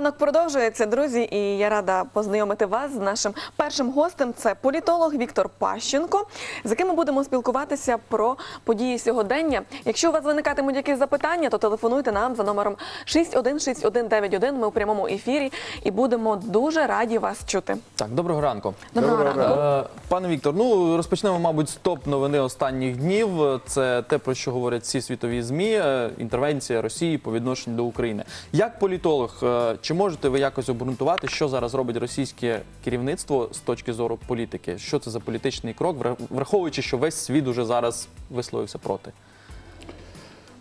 Ранок продовжується, друзі, і я рада познайомити вас з нашим першим гостем. Це політолог Віктор Пащенко, з яким ми будемо спілкуватися про події сьогодення. Якщо у вас виникатимуть якісь запитання, то телефонуйте нам за номером 616191. Ми у прямому ефірі і будемо дуже раді вас чути. Так, доброго ранку. Доброго Доброго ранку. Е, Пане Віктор, ну розпочнемо, мабуть, з топ новини останніх днів. Це те, про що говорять всі світові змі. е, Інтервенція Росії по відношенню до України. Як політолог, е, чи можете ви якось обґрунтувати, що зараз робить російське керівництво з точки зору політики? Що це за політичний крок, враховуючи, що весь світ уже зараз висловився проти?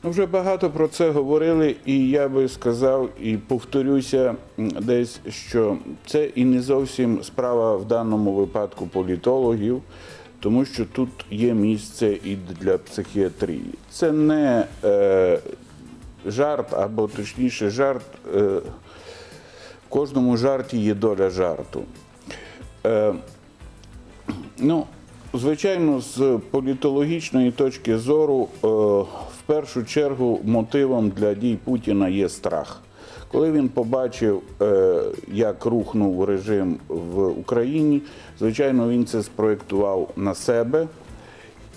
Ну, вже багато про це говорили, і я би сказав і повторюся десь, що це і не зовсім справа в даному випадку політологів, тому що тут є місце і для психіатрії. Це не е, жарт, або точніше, жарт. Е, кожному жарті є доля жарту. Е, Ну, звичайно, з політологічної точки зору, е, в першу чергу мотивом для дій Путіна є страх. Коли він побачив, е, як рухнув режим в Україні, звичайно, він це спроєктував на себе.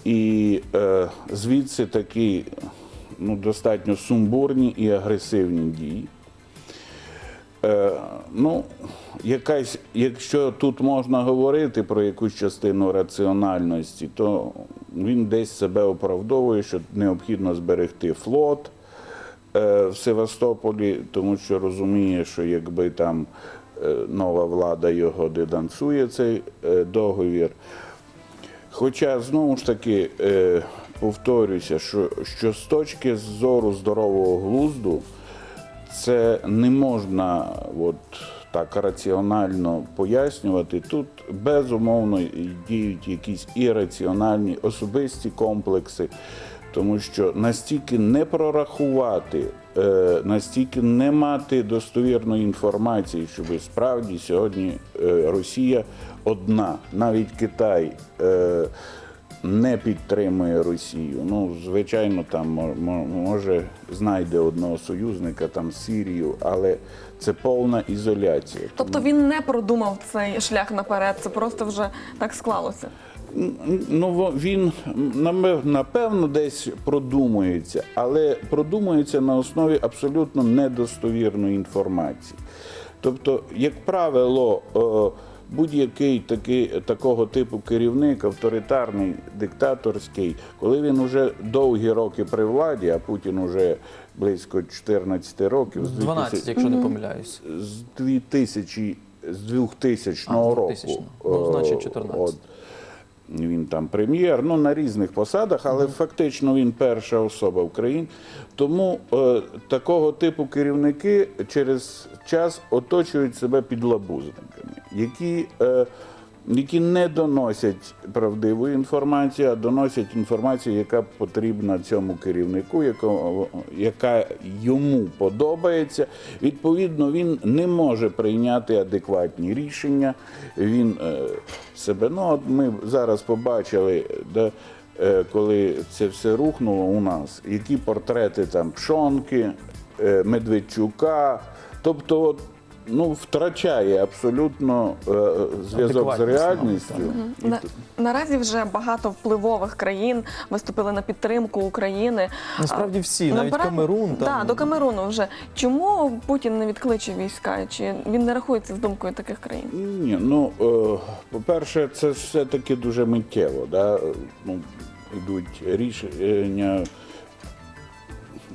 І е, звідси такі ну, достатньо сумбурні і агресивні дії. Е, ну, якась, якщо тут можна говорити про якусь частину раціональності, то він десь себе оправдовує, що необхідно зберегти флот е, в Севастополі, тому що розуміє, що якби там е, нова влада його дедансує цей договір. Хоча знову ж таки повторюся, що, що з точки зору здорового глузду це не можна от так раціонально пояснювати. Тут безумовно діють якісь ірраціональні особисті комплекси, тому що настільки не прорахувати, е, настільки не мати достовірної інформації, щоб справді сьогодні е, Росія одна, навіть Китай. Не підтримує Росію. Ну, звичайно, там мо- мо- може знайде одного союзника, там Сирію, але це повна ізоляція. Тобто він не продумав цей шлях наперед. Це просто вже так склалося. Ну, він напевно десь продумується, але продумується на основі абсолютно недостовірної інформації. Тобто, як правило, е, будь-який такий, такого типу керівник, авторитарний, диктаторський, коли він вже довгі роки при владі, а Путін уже близько 14 років, з 12, 2000 якщо не помиляюсь. з 2000, з 2000 А, року. Ну, значить, е, 14. от, він там прем'єр, ну на різних посадах, але фактично він перша особа в країні. Тому е, такого типу керівники через час оточують себе підлабузниками, які, е, які не доносять правдиву інформацію, а доносять інформацію, яка потрібна цьому керівнику, яко- яка йому подобається. Відповідно, він не може прийняти адекватні рішення. Він е, себе, ну от ми зараз побачили, де, е, коли це все рухнуло у нас, які портрети там Пшонки, е, Медведчука. Тобто, ну, втрачає абсолютно е, зв'язок з Адекватність, реальністю. І На, т- наразі вже багато впливових країн виступили на підтримку України. Насправді всі, навіть Набирає- Камерун. Там... Да, до Камеруну вже. Чому Путін не відкличе війська? Чи він не рахується з думкою таких країн? Ні, ну е, по-перше, це все-таки дуже миттєво. Да? Ну, йдуть рішення.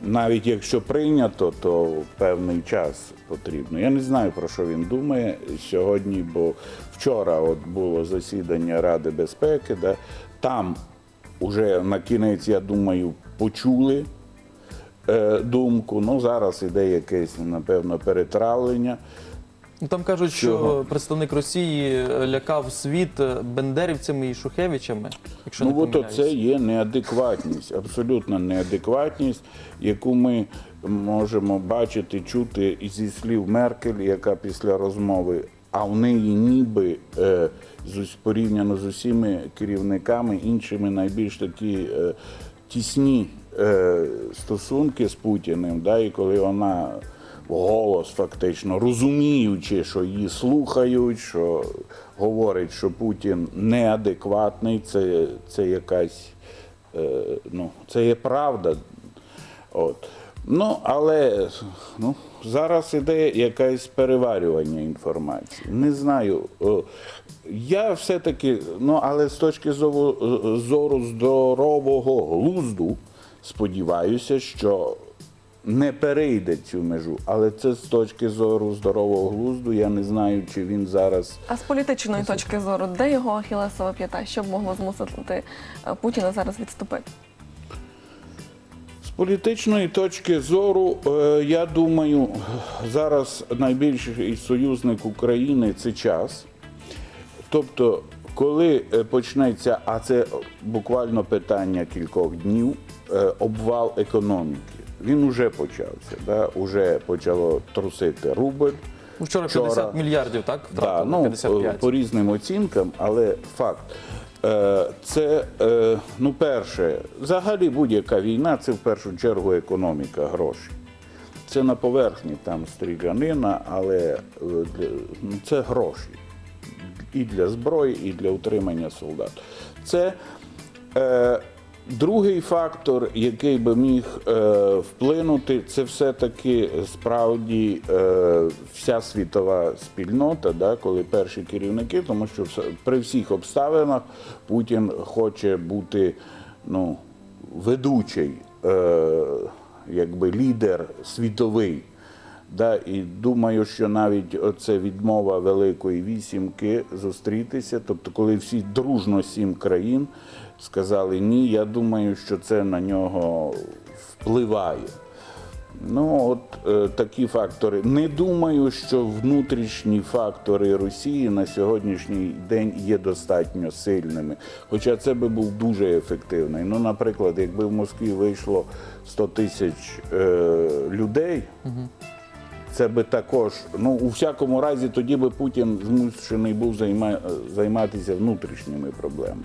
Навіть якщо прийнято, то певний час потрібно. Я не знаю, про що він думає сьогодні, бо вчора от було засідання Ради безпеки, да? там уже на кінець, я думаю, почули е, думку. Ну, зараз іде якесь, напевно, перетравлення. Ну, Там кажуть, що Чого? представник Росії е, лякав світ е, бендерівцями і шухевичами, якщо Ну не от помиляюсь. це є неадекватність, абсолютна неадекватність, яку ми можемо бачити, чути і зі слів Меркель, яка після розмови, а в неї ніби е, порівняно з усіми керівниками, іншими найбільш такі е, тісні е, стосунки з Путіним. Да, і коли вона голос, фактично, розуміючи, що її слухають, що говорить, що Путін неадекватний, це, це якась е, ну, це є правда. От. Ну, але ну, зараз іде якесь переварювання інформації. Не знаю. О, Я все-таки, ну, але з точки зору, зору здорового глузду, сподіваюся, що не перейде цю межу. Але це з точки зору здорового глузду. Я не знаю, чи він зараз. А з політичної точки зору, де його ахілесова п'ята? Що б могло змусити е, Путіна зараз відступити? З політичної точки зору, е, я думаю, зараз найбільший союзник України це час. Тобто, коли е, почнеться, а це буквально питання кількох днів, обвал економіки. Він уже почався, да? уже почало трусити рубль. Вчора 50 мільярдів, так? Да, ну, 55. по різним оцінкам, але факт. Е, Це, е, ну, перше, взагалі будь-яка війна це в першу чергу економіка, гроші. Це на поверхні там стрілянина, але е, ну, це гроші і для зброї, і для утримання солдат. Це е, другий фактор, який би міг е, вплинути, це все-таки справді е, вся світова спільнота, да, коли перші керівники, тому що при всіх обставинах Путін хоче бути ну, ведучий, е, якби лідер світовий. Да, і думаю, що навіть оце відмова Великої вісімки зустрітися, тобто, коли всі дружно сім країн сказали ні, я думаю, що це на нього впливає. Ну, от е, такі фактори. Не думаю, що внутрішні фактори Росії на сьогоднішній день є достатньо сильними. Хоча це би був дуже ефективний. Ну, наприклад, якби в Москві вийшло 100 тисяч е, людей. Це би також, ну у всякому разі, тоді би Путін змушений був займа, займатися внутрішніми проблемами.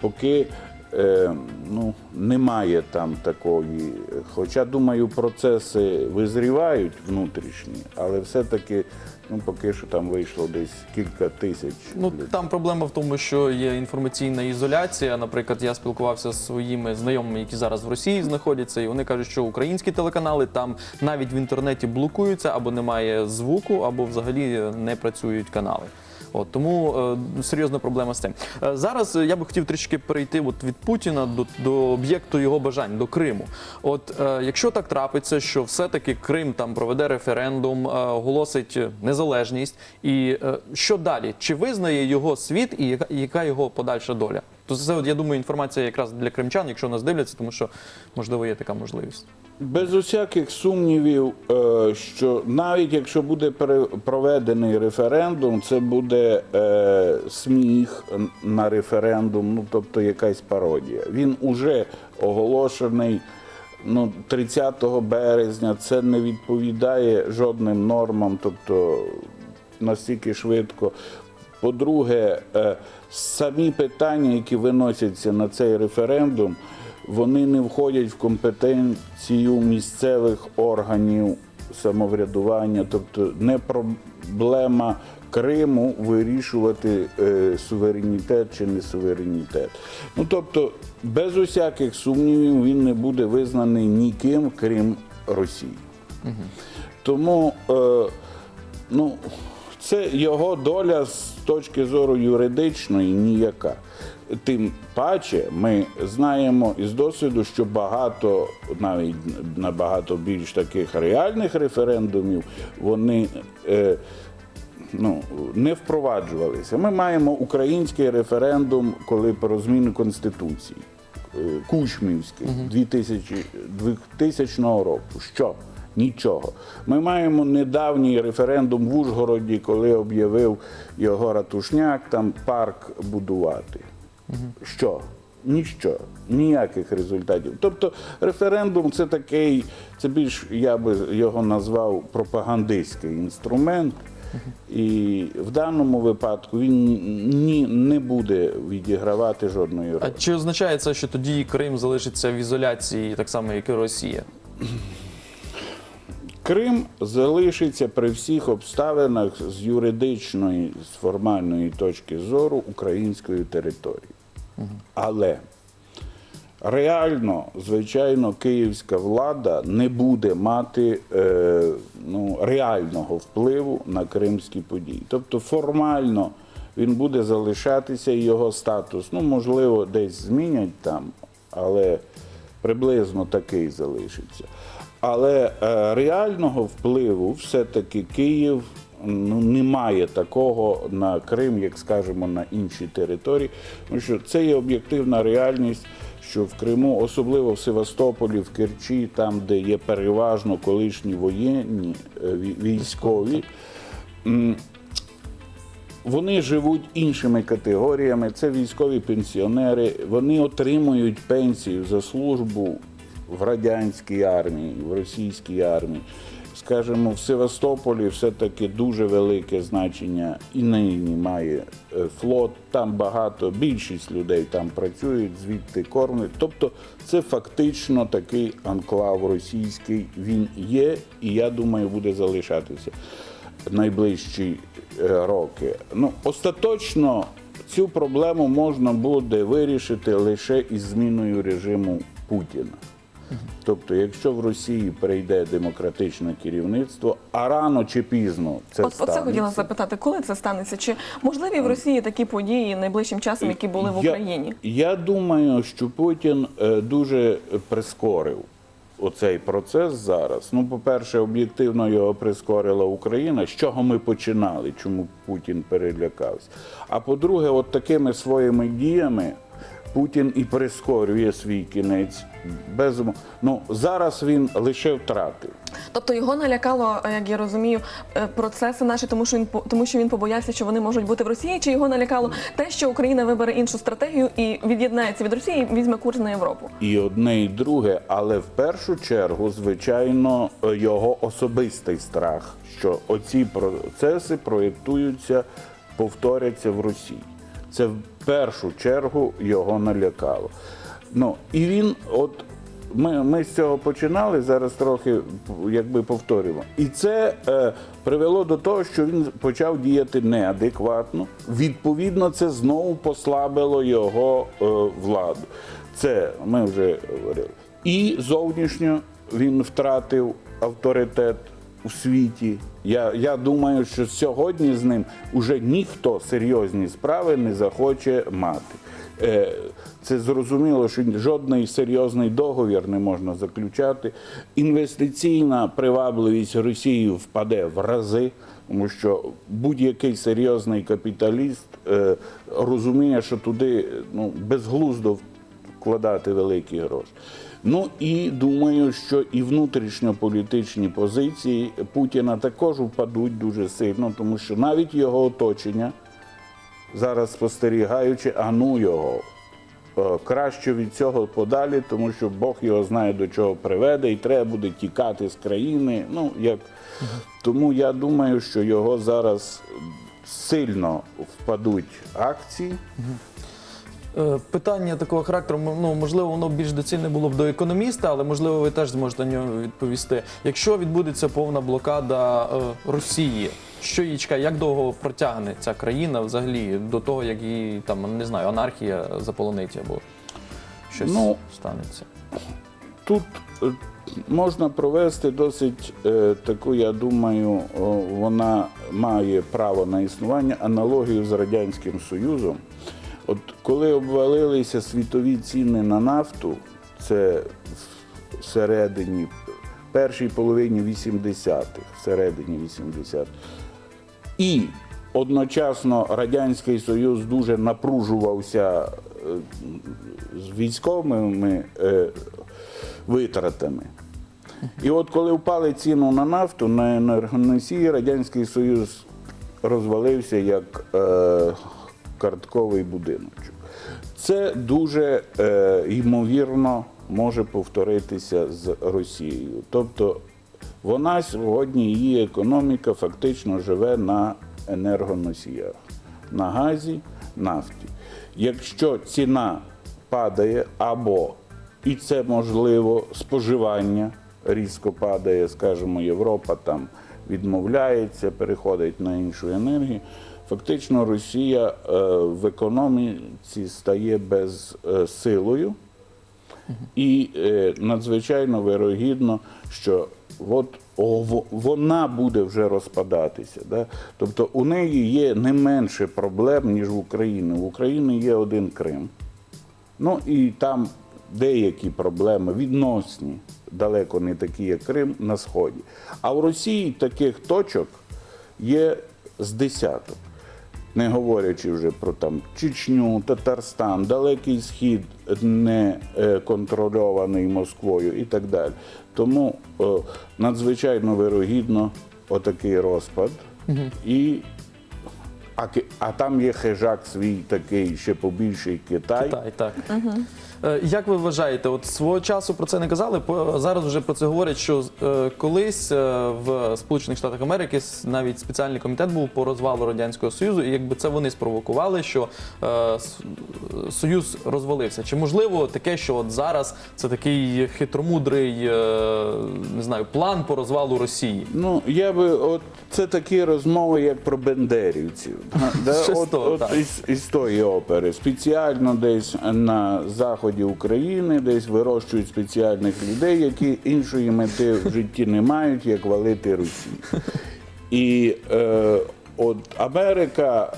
Поки е, ну, немає там такої. Хоча, думаю, процеси визрівають внутрішні, але все-таки ну, поки що там вийшло десь кілька тисяч. Ну людей. там проблема в тому, що є інформаційна ізоляція. Наприклад, я спілкувався з своїми знайомими, які зараз в Росії знаходяться, і вони кажуть, що українські телеканали там навіть в інтернеті блокуються або немає звуку, або взагалі не працюють канали. От тому е, серйозна проблема з цим. Е, зараз е, я би хотів трішки перейти от від Путіна до, до об'єкту його бажань, до Криму. От е, якщо так трапиться, що все-таки Крим там проведе референдум, е, оголосить незалежність, і е, що далі? Чи визнає його світ і яка, яка його подальша доля? То це я думаю, інформація якраз для кримчан, якщо нас дивляться, тому що можливо є така можливість. Без усяких сумнівів, е, що навіть якщо буде проведений референдум, це буде е, сміх на референдум, ну тобто якась пародія. Він уже оголошений ну, 30 березня. Це не відповідає жодним нормам, тобто настільки швидко. По-друге, е, самі питання, які виносяться на цей референдум, вони не входять в компетенцію місцевих органів самоврядування, тобто не проблема Криму вирішувати е, суверенітет чи не суверенітет. Ну тобто, без усяких сумнівів він не буде визнаний ніким, крім Росії. Тому е, ну, це його доля з точки зору юридичної ніяка. Тим паче ми знаємо із досвіду, що багато, навіть набагато більш таких реальних референдумів, вони е, ну, не впроваджувалися. Ми маємо український референдум, коли про зміну Конституції. е, Кучмівський 2000, 2000 року. Що? Нічого. Ми маємо недавній референдум в Ужгороді, коли об'явив його ратушняк там парк будувати. Що? Ніщо, ніяких результатів. Тобто референдум це такий, це більш я би його назвав пропагандистський інструмент. І в даному випадку він ні, не буде відігравати жодної ролі. А чи означає це, що тоді Крим залишиться в ізоляції, так само як і Росія? Крим залишиться при всіх обставинах з юридичної, з формальної точки зору українською територією. Але реально, звичайно, київська влада не буде мати е, ну, реального впливу на кримські події. Тобто формально він буде залишатися і його статус, ну, можливо, десь змінять там, але приблизно такий залишиться. Але е, реального впливу все-таки Київ ну, не має такого на Крим, як скажемо, на інші території. Тому що це є об'єктивна реальність, що в Криму, особливо в Севастополі, в Керчі, там, де є переважно колишні воєнні е, військові. вони живуть іншими категоріями. Це військові пенсіонери. Вони отримують пенсію за службу в радянській армії, в російській армії. Скажімо, в Севастополі все-таки дуже велике значення і нині має е, флот. Там багато, більшість людей там працюють, звідти кормлять. Тобто це фактично такий анклав російський. Він є, і я думаю, буде залишатися найближчі е, роки. Ну, остаточно цю проблему можна буде вирішити лише із зміною режиму Путіна. Тобто, якщо в Росії прийде демократичне керівництво, а рано чи пізно це От, оце хотіла запитати, коли це станеться? Чи можливі в Росії такі події найближчим часом, які були в Україні? Я, я думаю, що Путін е, дуже прискорив оцей процес зараз. Ну, по-перше, об'єктивно його прискорила Україна, з чого ми починали, чому Путін перелякався. А по-друге, от такими своїми діями. Путін і прискорює свій кінець. Безумовно. Ну зараз він лише втратив. Тобто його налякало, е, як я розумію, е, процеси наші, тому що він тому, що він побоявся, що вони можуть бути в Росії, чи його налякало те, що Україна вибере іншу стратегію і від'єднається від Росії, і візьме курс на Європу. І одне, і друге, але в першу чергу, звичайно, його особистий страх, що оці процеси проєктуються, повторяться в Росії. Це першу чергу його налякало. Ну і він, от ми, ми з цього починали, зараз трохи якби повторюємо. І це е, привело до того, що він почав діяти неадекватно. Відповідно, це знову послабило його е, владу. Це ми вже говорили. І зовнішньо він втратив авторитет у світі. Я, я думаю, що сьогодні з ним уже ніхто серйозні справи не захоче мати. Е, Це зрозуміло, що жодний серйозний договір не можна заключати. Інвестиційна привабливість Росії впаде в рази, тому що будь-який серйозний капіталіст е, розуміє, що туди ну, безглуздо вкладати великі гроші. Ну і думаю, що і внутрішньополітичні позиції Путіна також впадуть дуже сильно, тому що навіть його оточення зараз спостерігаючи, а ну його. е, Краще від цього подалі, тому що Бог його знає до чого приведе, і треба буде тікати з країни. Ну як тому я думаю, що його зараз сильно впадуть акції. Е, Питання такого характеру, ну можливо, воно більш доцільне було б до економіста, але можливо ви теж зможете на нього відповісти. Якщо відбудеться повна блокада е, Росії, що її чекає, як довго протягне ця країна взагалі до того, як її там не знаю, анархія заполонить або щось Ну, станеться? Тут е, можна провести досить е, таку, я думаю, о, вона має право на існування, аналогію з Радянським Союзом. От коли обвалилися світові ціни на нафту, це в середині, першій половині 80-х, всередині 80-х, і одночасно Радянський Союз дуже напружувався е, з військовими е, витратами. І от коли впали ціну на нафту, на енергоносії, Радянський Союз розвалився як е, картковий будиночок. Це дуже е, ймовірно може повторитися з Росією. Тобто вона сьогодні, її економіка фактично живе на енергоносіях, на газі, нафті. Якщо ціна падає або і це можливо споживання різко падає, скажімо, Європа там відмовляється, переходить на іншу енергію. Фактично Росія е, в економіці стає безсилою. І е, надзвичайно вирогідно, що от вона буде вже розпадатися. Да? Тобто у неї є не менше проблем, ніж в Україні. В Україні є один Крим. Ну і там деякі проблеми відносні, далеко не такі, як Крим, на Сході. А в Росії таких точок є з десяток. Не говорячи вже про там Чечню, Татарстан, Далекий Схід не е, контрольований Москвою і так далі. Тому е, надзвичайно вирогідно отакий розпад. І, а, а там є хижак свій такий ще побільший Китай. Китай, так. Е, Як ви вважаєте, от свого часу про це не казали, зараз вже про це говорять, що е, колись е, в Сполучених Штатах Америки навіть спеціальний комітет був по розвалу Радянського Союзу, і якби це вони спровокували, що е, Союз розвалився. Чи можливо таке, що от зараз це такий хитромудрий е, не знаю, план по розвалу Росії? Ну, я би, от це такі розмови, як про бендерівців. Да, от, от так. із, із тої опери. Спеціально десь на заході України десь вирощують спеціальних людей, які іншої мети в житті не мають, як валити Росію. І е, от Америка.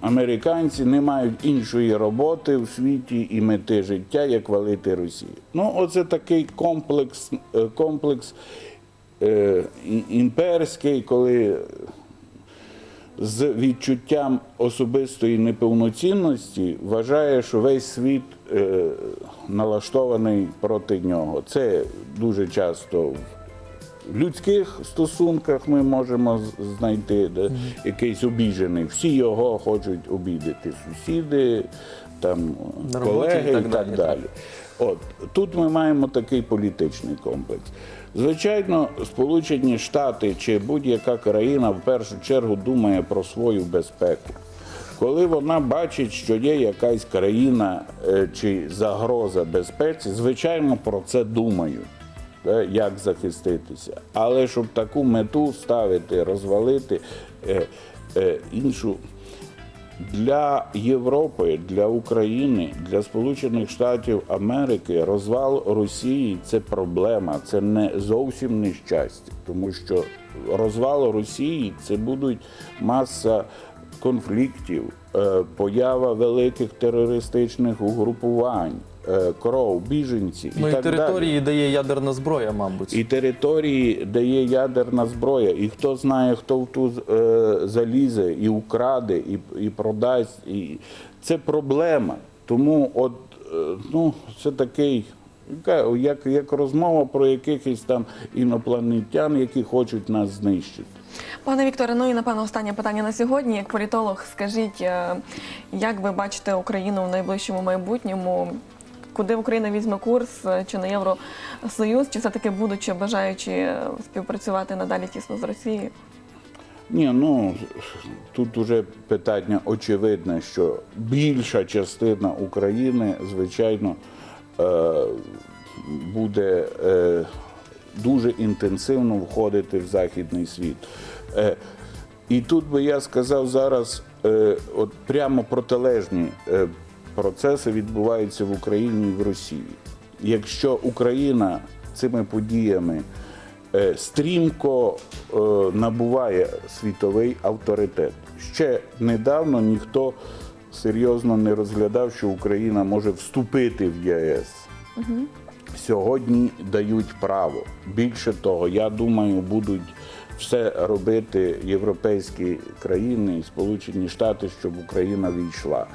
Американці не мають іншої роботи в світі і мети життя, як валити Росію. Ну, оце такий комплекс, е, комплекс е, імперський, коли з відчуттям особистої неповноцінності вважає, що весь світ налаштований проти нього. Це дуже часто в людських стосунках ми можемо знайти де, якийсь обіжений. Всі його хочуть обідати. Сусіди, там, роботі колеги і так і так далі, далі. От тут ми маємо такий політичний комплекс. Звичайно, Сполучені Штати чи будь-яка країна в першу чергу думає про свою безпеку. Коли вона бачить, що є якась країна е, чи загроза безпеці, звичайно, про це думають, як захиститися. Але щоб таку мету ставити, розвалити е, е, іншу. Для Європи, для України, для Сполучених Штатів Америки розвал Росії це проблема, це не зовсім нещастя, тому що розвал Росії це будуть маса конфліктів, е, поява великих терористичних угрупувань, е, кров, біженці Ну і і так далі. території дає ядерна зброя, мабуть. І території, де є ядерна зброя, і хто знає, хто в ту е, залізе і украде, і, і продасть. І... Це проблема. Тому от, е, ну, це такий, як, як розмова про якихось там інопланетян, які хочуть нас знищити. Пане Вікторе, ну і напевно останнє питання на сьогодні. Як політолог, скажіть, е, як ви бачите Україну в найближчому майбутньому? Куди Україна візьме курс, е, чи на Євросоюз, чи все-таки будучи бажаючи е, співпрацювати надалі тісно з Росією? Ні, ну тут уже питання очевидне, що більша частина України, звичайно, буде дуже інтенсивно входити в західний світ. Е, І тут би я сказав зараз, е, от прямо протилежні е, процеси відбуваються в Україні і в Росії. Якщо Україна цими подіями стрімко набуває світовий авторитет. Ще недавно ніхто серйозно не розглядав, що Україна може вступити в ЄС. Сьогодні дають право. Більше того, я думаю, будуть все робити європейські країни і Сполучені Штати, щоб Україна війшла.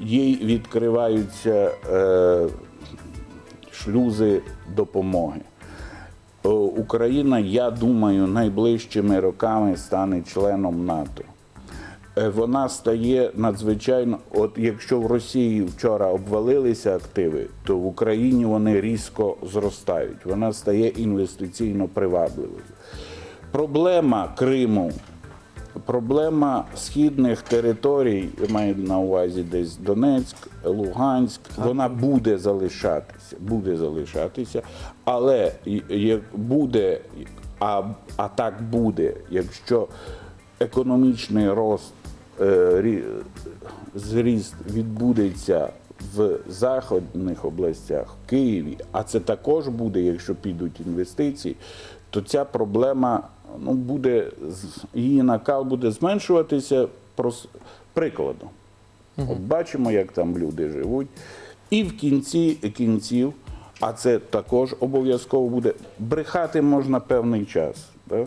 Їй відкриваються е, шлюзи допомоги. Україна, я думаю, найближчими роками стане членом НАТО. Е, Вона стає надзвичайно, от якщо в Росії вчора обвалилися активи, то в Україні вони різко зростають. Вона стає інвестиційно привабливою. Проблема Криму, проблема східних територій, маю на увазі десь Донецьк, Луганськ, вона буде залишатися, буде залишатися, але як буде, а, а так буде, якщо економічний рост, зріст відбудеться в заходних областях, в Києві, а це також буде, якщо підуть інвестиції, то ця проблема ну, буде, її накал буде зменшуватися прикладом. От бачимо, як там люди живуть. І в кінці кінців, а це також обов'язково буде, брехати можна певний час. Да?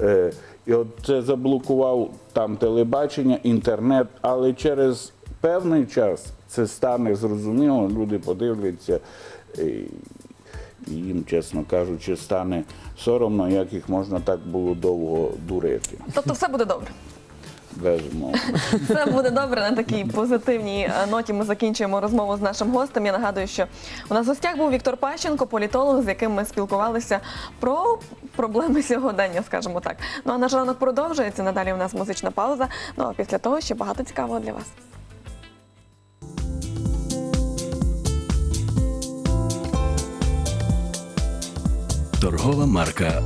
Е, і от це заблокував там телебачення, інтернет, але через певний час це стане зрозуміло, люди подивляться. і їм, чесно кажучи, стане соромно, як їх можна так було довго дурити. Тобто все буде добре. Безумовно. Все буде добре на такій позитивній е, ноті. Ми закінчуємо розмову з нашим гостем. Я нагадую, що у нас в гостях був Віктор Пащенко, політолог, з яким ми спілкувалися про проблеми сьогодення, скажімо так. Ну а наш ранок продовжується. Надалі у нас музична пауза. Ну а після того ще багато цікавого для вас. Торгова марка